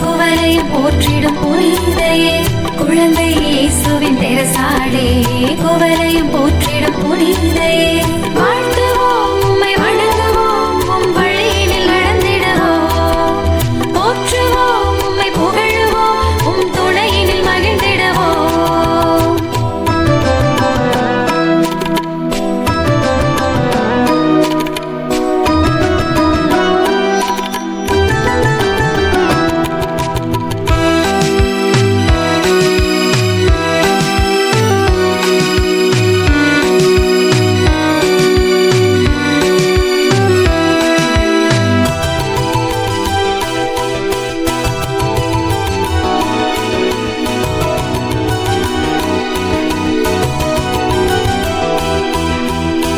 குவலை போற்றிடும் புனிதையே குழந்தை இயேசுவின் தெரசாலே குவலையும் போ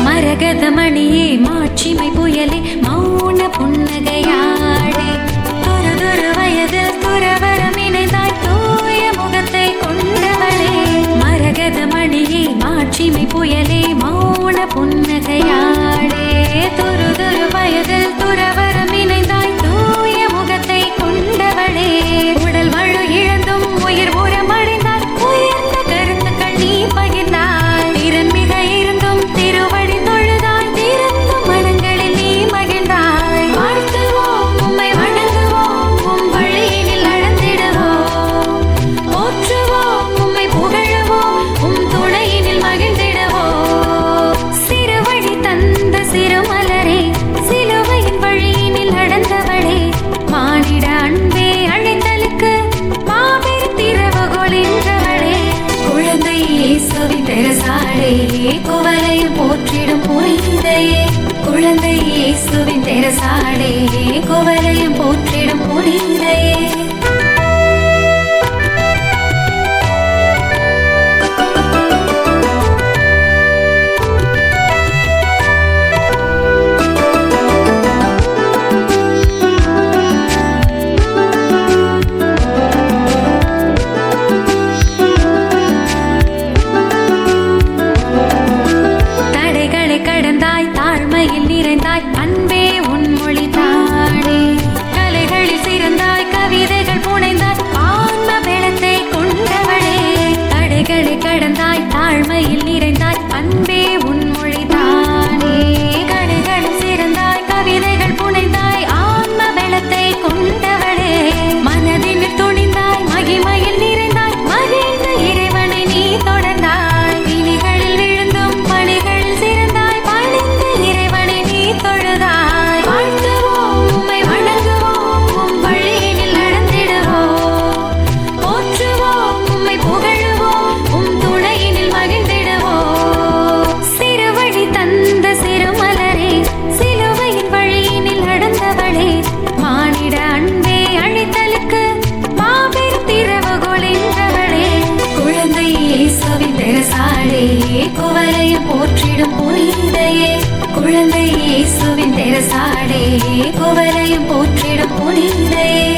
மரகதமணியே மாட்சிமை புயலே மௌன புன்னகையாடே. துரு துரு வயதில் துறவ குழந்தையே குவலையை போற்றிடும் புனிதையே குழந்தை இயேசுவின் தெரசாடே குவலை கலையில் நிறைந்தாய். அன்பே உன்மொழி தாடே கலைகளில் சிறந்தாய். கவிதைகள் புனைந்தாய். ஆன்ம வெளத்தை கொண்டவளே. தடைகளை கடந்தாய். தாழ்மையில் நிறைந்தாய். அன்பே போற்றிடும் புனிதையே குழந்தை இயேசுவின் தெரசாடே குவரையும் போற்றிடும் புனிதையே.